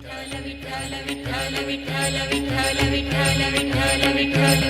Vithala Vithala Vithala Vithala Vithala Vithala Vithala Vithala